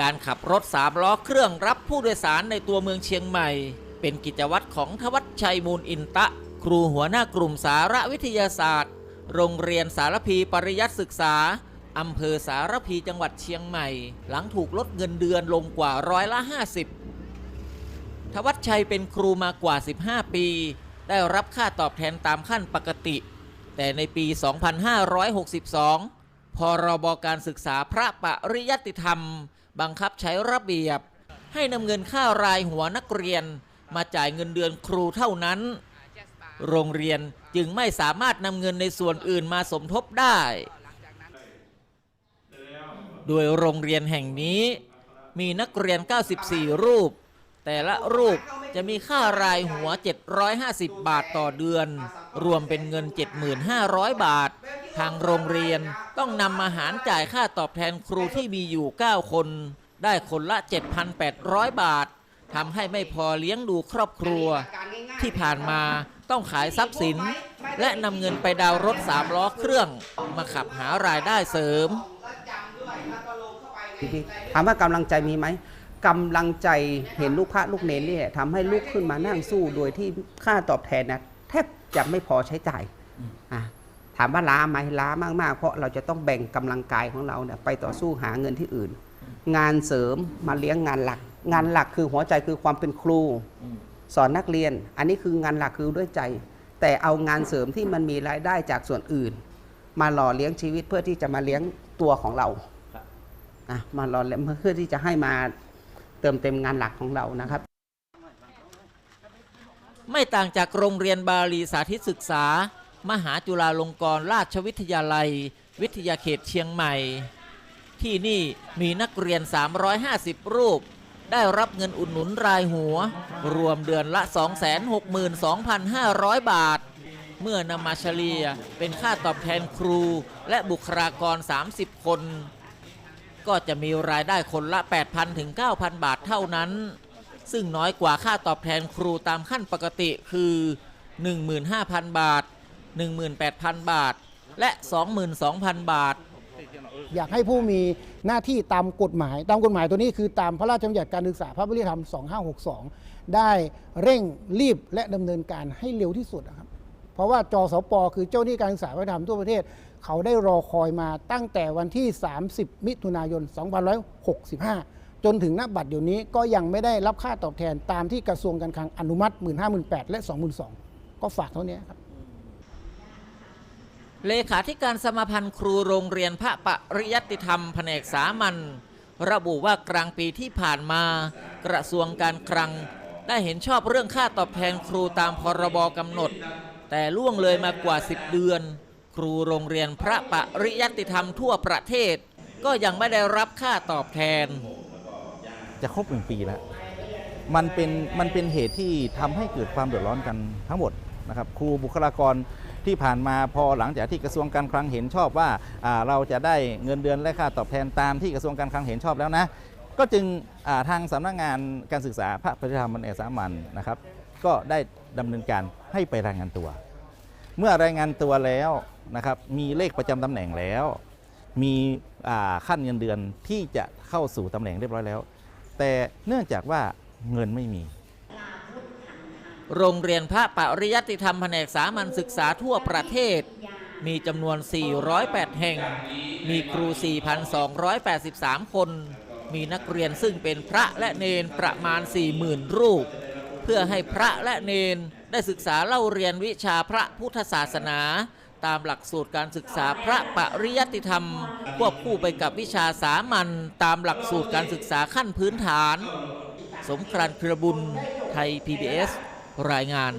การขับรถสามล้อเครื่องรับผู้โดยสารในตัวเมืองเชียงใหม่ เป็นกิจวัตรของทวัชชัยมูลอินตะ ครูหัวหน้ากลุ่มสารวิทยาศาสตร์ โรงเรียนสารพีปริยัติศึกษาอำเภอสารพีจังหวัดเชียงใหม่ หลังถูกลดเงินเดือนลงกว่าร้อยละ 50 ทวัชชัยเป็นครูมากว่า 15 ปี ได้รับค่าตอบแทนตามขั้นปกติ แต่ในปี 2562 พรบการศึกษาพระปริยัติธรรม บังคับใช้ระเบียบ ให้นำเงินค่ารายหัวนักเรียน มาจ่ายเงินเดือนครูเท่านั้น โรงเรียนจึงไม่สามารถนำเงินในส่วนอื่นมาสมทบได้ โดยโรงเรียนแห่งนี้มีนักเรียน 94 รูป แต่ละรูปจะมีค่ารายหัว 750 บาทต่อเดือน รวมเป็นเงิน 7,500 บาท ทางโรงเรียนต้องนำอาหารจ่ายค่าตอบแทนครูที่มีอยู่ 9 คน ได้คนละ 7,800 บาททำให้ไม่พอเลี้ยงดูครอบครัว ที่ผ่านมาต้องขายทรัพย์สิน และนำเงินไปดาวรถสามล้อเครื่อง มาขับหารายได้เสริมถามว่ากำลังใจมีไหม กำลังใจเห็นลูกพระลูกเนรเนี่ยทำให้ลูกขึ้นมานั่งสู้โดยที่ค่าตอบแทนนะแทบจะไม่พอใช้จ่ายอะถามว่าล้าไหมล้ามากๆ เพราะเราจะต้องแบ่งกำลังกายของเราเนี่ยไปต่อสู้หาเงินที่อื่น งานเสริมมาเลี้ยงงานหลัก งานหลักคือหัวใจคือความเป็นครู สอนนักเรียน อันนี้คืองานหลักคือด้วยใจ แต่เอางานเสริมที่มันมีรายได้จากส่วนอื่น มาหล่อเลี้ยงชีวิตเพื่อที่จะมาเลี้ยงตัวของเราอะมารอแล้วเพื่อที่จะให้มา เติมเต็มงานหลักของเรานะครับ ไม่ต่างจากโรงเรียนบาลีสาธิตศึกษา มหาจุฬาลงกรณราชวิทยาลัย วิทยาเขตเชียงใหม่ ที่นี่มีนักเรียน 350 รูป ได้รับเงินอุดหนุนรายหัว รวมเดือนละ 262,500 บาทเมื่อนำมาเฉลี่ยเป็นค่าตอบแทนครูและบุคลากร 30 คน ก็จะมีรายได้คนละ 8,000ถึง9,000 บาทเท่านั้น ซึ่งน้อยกว่าค่าตอบแทนครูตามขั้นปกติคือ 15,000 บาท 18,000 บาท และ 22,000 บาท อยากให้ผู้มีหน้าที่ตามกฎหมาย ตามกฎหมายตัวนี้คือตามพระราชบัญญัติการศึกษาพระวิริธรรม 2562 ได้เร่งรีบและดำเนินการให้เร็วที่สุดนะครับ เพราะว่าจสปคือเจ้าหน้าที่การศึกษาวัฒนธรรมทั่วประเทศ เขาได้รอคอยมาตั้งแต่วันที่ 30 มิถุนายน 2565 จนถึงณบัดเดี๋ยวนี้ก็ยังไม่ได้รับค่าตอบแทนตามที่กระทรวงการคลังอนุมัติ 15,008และ 22,002ก็ฝากเท่านี้ครับเลขาธิการสมาพันธ์ครูโรงเรียนพระปริยัติธรรมแผนกสามัญระบุว่ากลางปีที่ผ่านมา กระทรวงการคลัง ได้เห็นชอบเรื่องค่าตอบแทนครูตามพรบกำหนด แต่ล่วงเลยมากว่า 10 เดือน ครูโรงเรียนพระปริยัติธรรมทั่วประเทศ ก็ยังไม่ได้รับค่าตอบแทน จะครบหนึ่งปีแล้ว มันเป็นมันเป็นเหตุที่ทำให้เกิดความเดือดร้อนกันทั้งหมดนะครับครูบุคลากรที่ผ่านมาพอหลังจากที่กระทรวงการคลังเห็นชอบว่าอ่าเราจะได้เงินเดือนและค่าตอบแทนตามที่กระทรวงการคลังเห็นชอบแล้วนะ ก็จึงอ่าทางสำนักงานการศึกษาพระปฏิธรรมมันเอสามัญนะครับ ก็ได้ดำเนินการให้ไปรายงานตัว เมื่อรายงานตัวแล้วนะครับมีเลขประจำตำแหน่งแล้ว มีขั้นเงินเดือนที่จะเข้าสู่ตำแหน่งเรียบร้อยแล้ว แต่เนื่องจากว่าเงินไม่มี โรงเรียนพระปริยัติธรรมแผนกสามัญศึกษาทั่วประเทศ มีจำนวน 408 แห่ง มีครู 4,283 คน มีนักเรียนซึ่งเป็นพระและเนนประมาณ 40,000 รูป เพื่อให้พระและเนนได้ศึกษาเล่าเรียนวิชาพระพุทธศาสนา ตามหลักสูตรการศึกษาพระปริยัติธรรม ควบคู่ไปกับวิชาสามัญตามหลักสูตรการศึกษาขั้นพื้นฐาน สมครันเครือบุญไทย PBS รายงาน